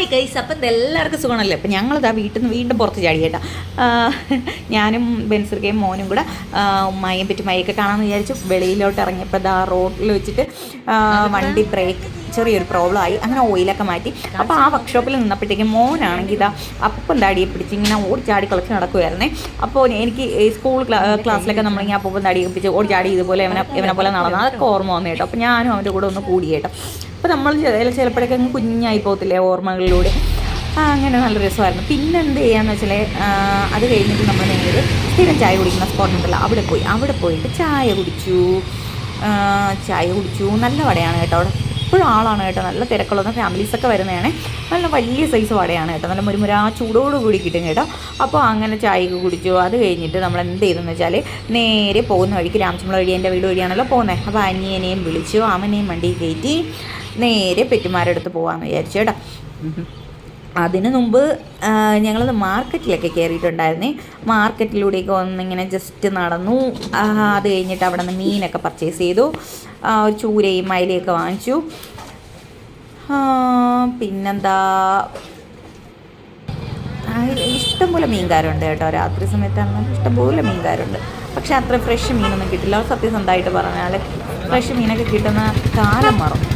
Hi guys അപ്പം ഇതെല്ലാവർക്കും സുഖമാണല്ലോ. അപ്പം ഞങ്ങളിതാ വീട്ടിൽ നിന്ന് വീണ്ടും പുറത്ത് ചാടി കേട്ടോ. ആ, ഞാനും ബെൻസിർക്കയും മോനും കൂടെ ഉമ്മയും മയൊക്കെ കാണാമെന്ന് വിചാരിച്ചു. വെളിയിലോട്ട് ഇറങ്ങിയപ്പോൾ ഇതാ റോഡിൽ വെച്ചിട്ട് വണ്ടി ബ്രേക്ക് ചെറിയൊരു പ്രോബ്ലം ആയി. അങ്ങനെ ഓയിലൊക്കെ മാറ്റി. അപ്പോൾ ആ വർക്ക്ഷോപ്പിൽ നിന്നപ്പോഴത്തേക്കും മോനാണെങ്കിൽ ഇതാ അപ്പം താടിയെ പിടിച്ച് ഇങ്ങനെ ഓടി ചാടി കളിച്ച് നടക്കുമായിരുന്നേ അപ്പോൾ എനിക്ക് സ്കൂൾ ക്ലാ- ക്ലാസ്സിലൊക്കെ നമ്മളിങ്ങനെ അപ്പം താടിയെ പിടിച്ച് ഓടി ചാടി ഇതുപോലെ ഇവനെ ഇവനെ പോലെ നടന്നു അതൊക്കെ ഓർമ്മ വന്നു കേട്ടോ. അപ്പോൾ ഞാനും അവന്റെ കൂടെ ഒന്ന് കൂടി കേട്ടോ. അപ്പോൾ നമ്മൾ ചില- ചിലപ്പോഴൊക്കെ അങ്ങ് കുഞ്ഞായി പോകത്തില്ലേ ഓർമ്മകളിലൂടെ. ആ, അങ്ങനെ നല്ല രസമായിരുന്നു. പിന്നെ എന്ത് ചെയ്യാന്ന് വെച്ചാൽ അത് കഴിഞ്ഞിട്ട് നമ്മൾ നേരെ സ്ഥിരം ചായ കുടിക്കുന്ന സ്പോട്ട് ഉണ്ടല്ലോ അവിടെ പോയി. അവിടെ പോയിട്ട് ചായ കുടിച്ചു. ചായ കുടിച്ചു. നല്ല വടയാണ് കേട്ടോ അവിടെ. എപ്പോഴും ആളാണ് കേട്ടോ. നല്ല തിരക്കുള്ള ഫാമിലീസൊക്കെ വരുന്നതാണ്. നല്ല വലിയ സൈസ് വടയാണ് കേട്ടോ. നല്ല മുരുമുര ചൂടോട് കൂടി കിട്ടും കേട്ടോ. അപ്പോൾ അങ്ങനെ ചായയൊക്കെ കുടിച്ചു. അത് കഴിഞ്ഞിട്ട് നമ്മൾ എന്ത് ചെയ്തെന്ന് വെച്ചാൽ നേരെ പോകുന്ന വഴിക്ക് രാമചമ്പള വഴി എന്റെ വീട് വഴിയാണല്ലോ പോകുന്നത് അപ്പോൾ അനിയനെയും വിളിച്ചു. അവനെയും വണ്ടി കയറ്റി. നേരെ പെറ്റുമാരുടെ അടുത്ത് പോകാമെന്ന് വിചാരിച്ചു കേട്ടോ. അതിന് മുമ്പ് ഞങ്ങളൊന്ന് മാർക്കറ്റിലൊക്കെ കയറിയിട്ടുണ്ടായിരുന്നേ മാർക്കറ്റിലൂടെയൊക്കെ ഒന്നിങ്ങനെ ജസ്റ്റ് നടന്നു. അത് കഴിഞ്ഞിട്ട് അവിടെ നിന്ന് മീനൊക്കെ പർച്ചേസ് ചെയ്തു. ചൂരയും മയിലയൊക്കെ വാങ്ങിച്ചു. പിന്നെന്താ? ഇഷ്ടംപോലെ മീൻകാരുണ്ട് കേട്ടോ. രാത്രി സമയത്താണെങ്കിലും ഇഷ്ടംപോലെ മീൻകാരുണ്ട്. പക്ഷെ അത്ര ഫ്രഷ് മീനൊന്നും കിട്ടില്ല. സത്യസന്ധമായിട്ട് പറഞ്ഞാൽ ഫ്രഷ് മീനൊക്കെ കിട്ടുന്ന കാലം മറന്നു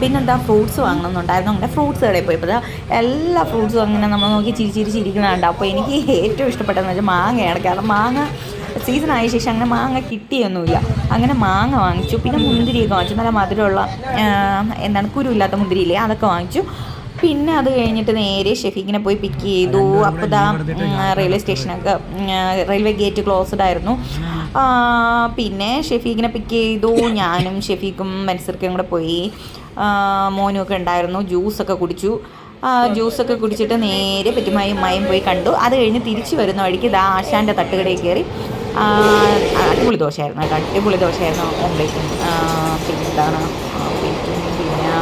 പിന്നെന്താ ഫ്രൂട്ട്സ് വാങ്ങണമെന്നുണ്ടായിരുന്നു അങ്ങനെ ഫ്രൂട്ട്സ് കടയിൽ പോയപ്പോൾ എല്ലാ ഫ്രൂട്ട്സും അങ്ങനെ നമ്മൾ നോക്കി ചിരി ചിരി ചിരിക്കുന്നതുണ്ട് അപ്പോൾ എനിക്ക് ഏറ്റവും ഇഷ്ടപ്പെട്ടതെന്ന് വെച്ചാൽ മാങ്ങയാണ്. കാരണം മാങ്ങ സീസൺ ആയ ശേഷം അങ്ങനെ മാങ്ങ കിട്ടിയൊന്നുമില്ല. അങ്ങനെ മാങ്ങ വാങ്ങിച്ചു. പിന്നെ മുന്തിരിയൊക്കെ വാങ്ങിച്ചു. നല്ല മധുരമുള്ള എന്താണ് കുരുവില്ലാത്ത മുന്തിരിയില്ലേ അതൊക്കെ വാങ്ങിച്ചു. പിന്നെ അത് കഴിഞ്ഞിട്ട് നേരെ ഷെഫീഖിനെ പോയി പിക്ക് ചെയ്തു. അപ്പോൾ ദാ റെയിൽവേ സ്റ്റേഷനൊക്കെ റെയിൽവേ ഗേറ്റ് ക്ലോസ്ഡ് ആയിരുന്നു. പിന്നെ ഷെഫീഖിനെ പിക്ക് ചെയ്തു. ഞാനും ഷെഫീഖും മൻസർക്കും കൂടെ പോയി. മോനുമൊക്കെ ഉണ്ടായിരുന്നു. ജ്യൂസൊക്കെ കുടിച്ചു. ജ്യൂസൊക്കെ കുടിച്ചിട്ട് നേരെ പെറ്റുമായും മായും പോയി കണ്ടു. അത് കഴിഞ്ഞ് തിരിച്ചു വരുന്ന വഴിക്ക് ദാ ആശാന്റെ തട്ടുകടയിൽ കയറി. അടിപൊളി ദോശയായിരുന്നു കേട്ടോ. അടിപൊളി ദോശയായിരുന്നു ഓംലേറ്റും പിന്നെ പിന്നെ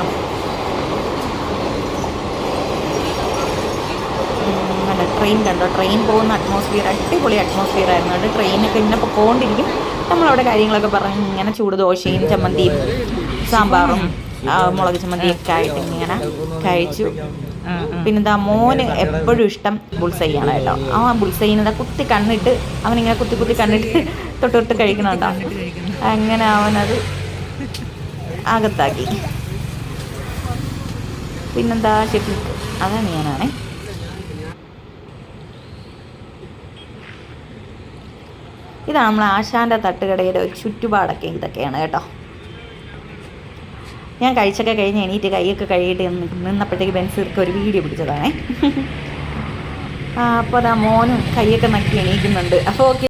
ഉം, നല്ല ട്രെയിൻ കണ്ടോ ട്രെയിൻ പോകുന്ന അറ്റ്മോസ്ഫിയർ അടിപൊളി അറ്റ്മോസ്ഫിയർ ആയിരുന്നു. കേട്ടോ ട്രെയിനൊക്കെ ഇങ്ങനെ പോകൊണ്ടിരിക്കും നമ്മളവിടെ കാര്യങ്ങളൊക്കെ പറഞ്ഞ് ഇങ്ങനെ ചൂട് ദോശയും ചമ്മന്തിയും സാമ്പാറും മുളക് ചമ്മന്തിയും ഒക്കെ ആയിട്ട് ഇങ്ങനെ കഴിച്ചു. പിന്നെന്താ മോന് എപ്പോഴും ഇഷ്ടം ബുൾസൈയാണ് കേട്ടോ. ആ ബുൾസൈനെന്താ കുത്തി കണ്ണിട്ട് അവനിങ്ങനെ കുത്തി കുത്തി കണ്ണിട്ട് തൊട്ട് തൊട്ട് കഴിക്കണുണ്ടോ? അങ്ങനെ അവനത് അകത്താക്കി. പിന്നെന്താ ചെട്ടി അതാണ് ഞാനാണേ. ഇതാണ് നമ്മൾ ആശാന്റെ തട്ടുകടയുടെ ഒരു ചുറ്റുപാടൊക്കെ ഇതൊക്കെയാണ് കേട്ടോ. ഞാൻ കഴിച്ചൊക്കെ കഴിഞ്ഞ് എണീറ്റ് കൈയൊക്കെ കഴുകിയിട്ട് നിന്ന് നിന്നപ്പോഴത്തേക്ക് ബെൻസിർക്ക് ഒരു വീഡിയോ പിടിച്ചതാണേ. അപ്പോൾ അതാ മോനും കൈയൊക്കെ നക്കി എണീക്കുന്നുണ്ട്. അപ്പോൾ ഓക്കെ.